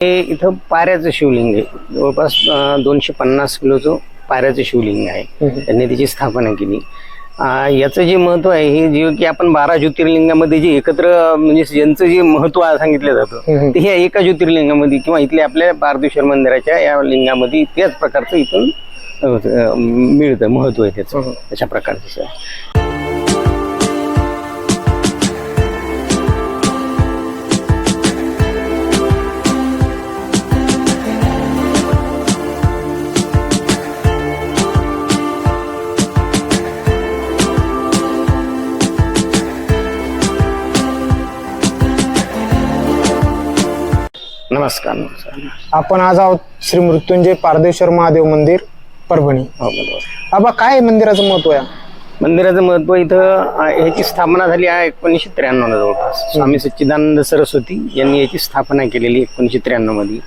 हे इथं पाऱ्याचं शिवलिंग आहे. जवळपास दोनशे पन्नास किलोचं पाऱ्याचं शिवलिंग आहे. त्यांनी त्याची स्थापना केली. याचं जे महत्त्व आहे हे जे की आपण बारा ज्योतिर्लिंगामध्ये जे एकत्र म्हणजे ज्यांचं जे महत्त्व सांगितलं जातं ते ह्या एका ज्योतिर्लिंगामध्ये किंवा इथल्या आपल्या पारदेश्वर मंदिराच्या या लिंगामध्ये त्याच प्रकारचं इथून मिळतं महत्त्व आहे त्याचं. अशा प्रकारचं नमस्कार नमस्कार. आपण आज आहोत श्री मृत्युंजय पारदेश्वर महादेव मंदिर परभणी. हो बरोबर. आबा काय आहे मंदिराचं महत्त्व आहे मंदिराचं महत्त्व इथं अं, ह्याची स्थापना झाली आहे एकोणीसशे त्र्याण्णव जवळपास. स्वामी सच्चिदानंद सरस्वती यांनी याची स्थापना केलेली एकोणीसशे त्र्याण्णवमध्ये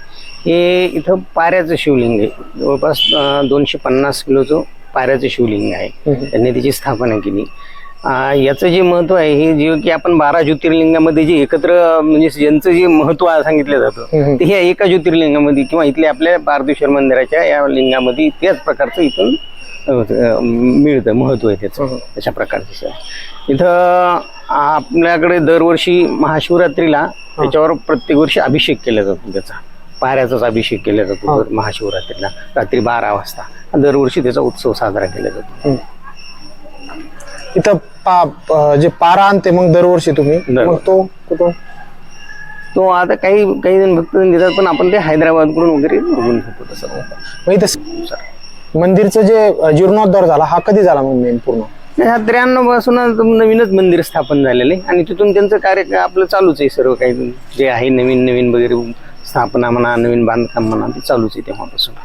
हे इथं पाऱ्याचं शिवलिंग आहे. जवळपास दोनशे पन्नास किलोचं पाऱ्याचं शिवलिंग आहे. त्यांनी त्याची स्थापना केली. याचं जे महत्त्व आहे हे जे की आपण बारा ज्योतिर्लिंगामध्ये जे एकत्र म्हणजे ज्यांचं जे महत्त्व सांगितलं जातं ते ह्या एका ज्योतिर्लिंगामध्ये किंवा इथल्या आपल्या पारदेश्वर मंदिराच्या या लिंगामध्ये त्याच प्रकारचं इथून मिळतं महत्त्व आहे त्याचं अशा प्रकारचं इथं आपल्याकडे दरवर्षी महाशिवरात्रीला त्याच्यावर प्रत्येक वर्षी अभिषेक केला जातो त्याचा. पाऱ्याचाच अभिषेक केला जातो महाशिवरात्रीला रात्री बारा वाजता. दरवर्षी त्याचा उत्सव साजरा केला जातो. इथं पा जे पारा आणते मग दरवर्षी तुम्ही मग तो कुठून तो आता काही काही जण भक्त देतात पण आपण ते हैदराबादकडून वगैरे बघून घेतो तसं. मग इथं मंदिरचं जे अं, जीर्णोद्धार झाला हा कधी झाला मग मेन पूर्ण? ह्या त्र्याण्णव पासूनच नवीनच मंदिर स्थापन झालेलं आहे. आणि तिथून त्यांचं कार्य आपलं चालूच आहे सर्व काही. जे आहे नवीन नवीन वगैरे स्थापना म्हणा नवीन बांधकाम म्हणा ते चालूच आहे तेव्हापासून.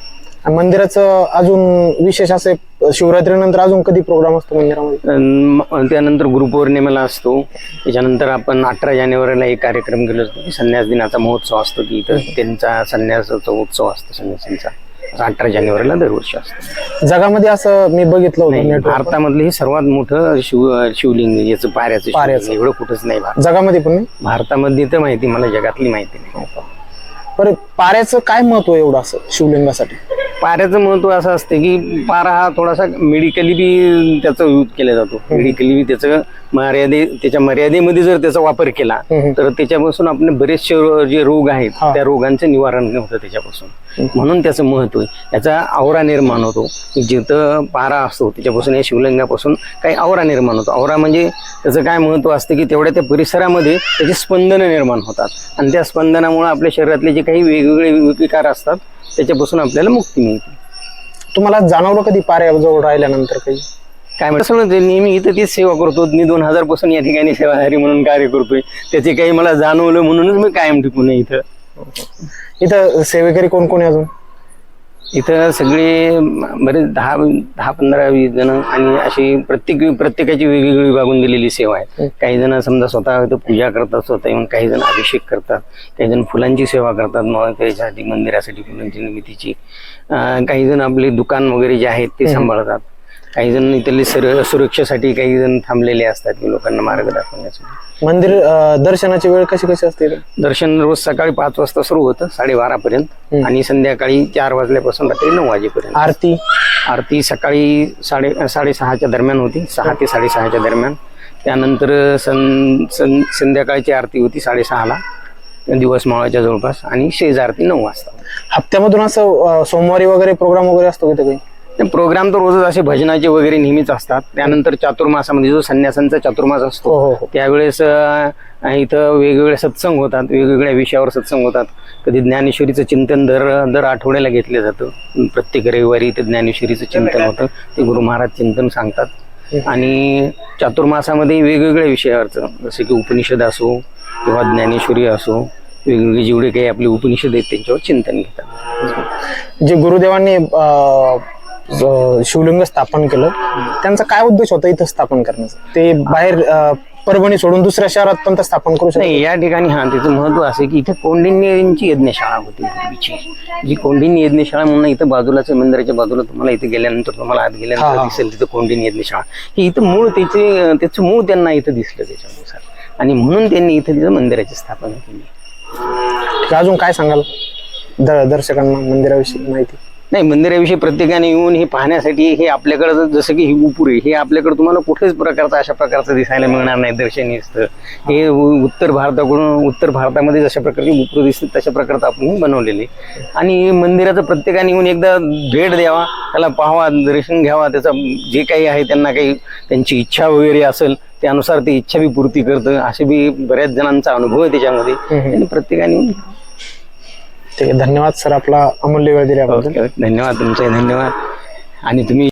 आणि मंदिराचं अजून विशेष असे शिवरात्रीनंतर अजून कधी प्रोग्राम असतो मंदिरामध्ये? अन म- त्यानंतर गुरुपौर्णिमेला असतो. त्याच्यानंतर आपण अठरा जानेवारीला एक कार्यक्रम केला असतो की संन्यास दिनाचा महोत्सव असतो की इथं त्यांचा संन्यासाचा उत्सव असतो संन्यासींचा. अठरा जानेवारीला दरवर्षी असतो. जगामध्ये असं मी बघितलं होतं नाही, भारतामधलं हे सर्वात मोठं शिव शिवलिंग याचं पाऱ्याचं पाऱ्याचं. शिवलिंग. एवढं कुठंच नाही भारत. जगामध्ये पण नाही? भारतामध्ये तर माहिती मला जगातली माहिती नाही. बरं पाऱ्याचं काय महत्त्व आहे एवढं असं शिवलिंगासाठी? पाऱ्याचं महत्त्व असं असतं की पारा हा थोडासा मेडिकली बी त्याचा यूज केला जातो. मेडिकली बी त्याचं मर्यादे त्याच्या मर्यादेमध्ये जर त्याचा वापर केला. तर त्याच्यापासून आपले बरेचसे जे रोग आहेत. त्या रोगांचं निवारण होतं त्याच्यापासून. म्हणून त्याचं महत्त्व आहे. त्याचा आवरा निर्माण होतो. जिथं पारा असतो त्याच्यापासून या शिवलिंगापासून काही आवरा निर्माण होतो. आवरा म्हणजे त्याचं काय महत्त्व असतं की तेवढ्या त्या परिसरामध्ये त्याची स्पंदनं निर्माण होतात. आणि त्या स्पंदनामुळे आपल्या शरीरातले जे काही वेगवेगळे विकार असतात त्याच्यापासून आपल्याला मुक्ती मिळते तुम्हाला जाणवलं कधी पाऱ्याजवळ राहिल्यानंतर काही? काय असं नाही, नेहमी इथं तीच सेवा करतो. मी दोन हजारपासून या ठिकाणी सेवाधारी म्हणून कार्य करतोय. त्याचे काही मला जाणवलं म्हणूनच मी कायम टिकून इथं. इथं सेवेकरी कोण कोण आहे अजून? इथं सगळे बरेच दहा दहा पंधरा वीस जण आणि अशी प्रत्येक प्रत्येकाची वेगवेगळी विभागून दिलेली सेवा आहे काही जण समजा स्वतः पूजा करतात स्वतः येऊन काही जण अभिषेक करतात काही जण फुलांची सेवा करतात मग त्याच्यासाठी मंदिरासाठी फुलांची निर्मितीची. काही जण आपले दुकान वगैरे जे आहेत ते सांभाळतात. काही जण इथले सर सुरक्षेसाठी काही जण थांबलेले असतात की लोकांना मार्ग दाखवण्यासाठी. मंदिर अं, दर्शनाची वेळ कशी कशी असते इथं? दर्शन रोज सकाळी पाच वाजता सुरू होतं साडेबारा पर्यंत आणि संध्याकाळी चार वाजल्यापासून रात्री नऊ वाजेपर्यंत. आरती? आरती सकाळी साडे साडेसहाच्या दरम्यान होती सहा ते साडेसहाच्या दरम्यान. त्यानंतर सं सं संध्याकाळची आरती होती साडेसहाला दिवस मावळाच्या जवळपास आणि शेज आरती नऊ वाजता. हप्त्यामधून असं अं, सोमवारी वगैरे प्रोग्राम वगैरे असतो इथं काही? प्रोग्राम तर रोजच असे भजनाचे वगैरे नेहमीच असतात. त्यानंतर चातुर्मासामध्ये जो संन्यासांचा चातुर्मास हो असतो हो हो त्यावेळेस अं, इथं वेगवेगळे सत्संग होतात वेगवेगळ्या विषयावर सत्संग होतात. कधी ज्ञानेश्वरीचं चिंतन दर दर आठवड्याला घेतलं जातं. प्रत्येक रविवारी ते ज्ञानेश्वरीचं चिंतन होतं. ते गुरु महाराज चिंतन सांगतात. आणि चातुर्मासामध्ये वेगवेगळ्या विषयावरचं जसे की उपनिषद असो किंवा ज्ञानेश्वरी असो वेगवेगळे जेवढे काही आपले उपनिषद आहेत त्यांच्यावर चिंतन घेतात. जे गुरुदेवांनी शिवलिंग स्थापन केलं त्यांचा काय उद्देश होता इथं स्थापन करण्याचा? ते बाहेर परभणी सोडून दुसऱ्या शहरात पण स्थापन करू शकतो नाही या ठिकाणी हा त्याचं महत्त्व असं की इथे कौंडिन्यांची यज्ञशाळा होती पूर्वीची. जी कौंडिन्य यज्ञशाळा म्हणून इथं बाजूलाच मंदिराच्या बाजूला तुम्हाला इथे गेल्यानंतर तुम्हाला आत गेल्यानंतर. दिसेल तिथं कौंडिन्य यज्ञशाळा. ही इथं मूळ त्याचे त्याचं मूळ त्यांना इथं दिसलं त्याच्यानुसार. आणि म्हणून त्यांनी इथं तिथं मंदिराची स्थापना केली. अजून काय सांगाल? दर्शकांना मंदिराविषयी माहिती? नाही मंदिराविषयी प्रत्येकाने येऊन हे पाहण्यासाठी हे आपल्याकडं जसं की ही उपुरे हे आपल्याकडे तुम्हाला कुठल्याच प्रकारचं अशा प्रकारचं दिसायला मिळणार नाही दर्शनीय स्थळ. हे उत्तर भारताकडून उत्तर भारतामध्ये जशा प्रकारची उपुरं दिसतात तशा प्रकारचं आपण बनवलेले. आणि मंदिराचं प्रत्येकाने येऊन एकदा भेट द्यावा त्याला पाहावा दर्शन घ्यावा त्याचा जे काही आहे त्यांना काही त्यांची इच्छा वगैरे असेल त्यानुसार ते इच्छा बी पूर्ती करतं. असे बी बऱ्याच जणांचा अनुभव आहे त्याच्यामध्ये. आणि प्रत्येकाने ठीक आहे. धन्यवाद सर आपला अमूल्य वेळ दिल्याबद्दल. धन्यवाद तुमचे. धन्यवाद. आणि तुम्ही